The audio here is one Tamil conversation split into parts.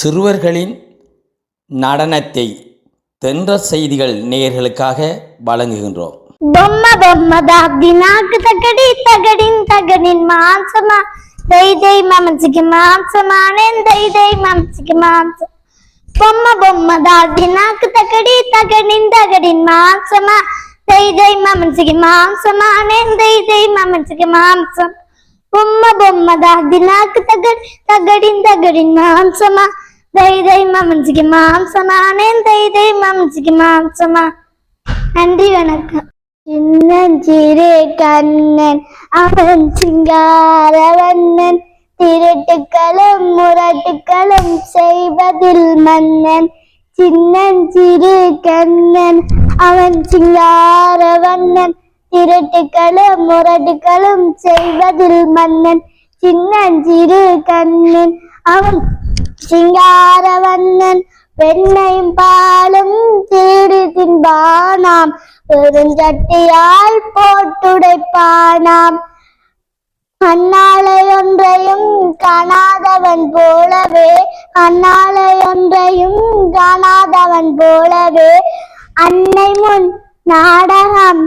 சிறுவர்களின் நடனத்தை தென்ற செய்திகள் நேயர்களுக்காக வழங்குகின்றோம். பொம்மை பொம்மதா தினாக்கு தகடி தகடின் தகடின் மாம்சமா. தை தை மமசிக்கு மாம்சமானேன் தை தை மமசிக்கு மாம்சம். பொம்மை பொம்மதா தினாக்கு தகடி தகடின் தகடின் மாம்சமா. தை தை மமசிக்கு மாம்சமானேன் தை தை மமசிக்கு மாம்சம். பொம்மை பொம்மதா தினாக்கு தகடி தகடின் தகடின் மாம்சமா. தைரியமா மஞ்சிக்குமா அம்சமா நேன் தைரியமா மஞ்சிக்குமா அம்சமா நன்றி வணக்கம். சின்னஞ்சிறு கண்ணன் அவன் சிங்காரவண்ணன் திருட்டுக்களும் முரட்டுக்களும் செய்வதில் மன்னன். சின்னஞ்சிறு கண்ணன் அவன் சிங்காரவண்ணன் திருட்டுக்களும் முரட்டுக்களும் செய்வதில் மன்னன். சின்னஞ்சிறு கண்ணன் அவன் சிங்காரவண்ணன் பெண்ணையும் பாலும் தேடி தின்பானாம் பெருஞ்சட்டியால் போட்டுடைப்பானாம். அந்நாளை ஒன்றையும் காணாதவன் போலவே அந்நாளை ஒன்றையும் காணாதவன் போலவே அன்னை முன் நாடகம்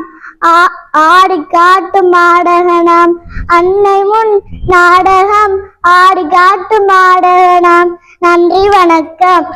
ஆடி காட்டு மாடகனாம் அன்னை முன் நாடகம் ஆடி காட்டு மா நன்றி வணக்கம்.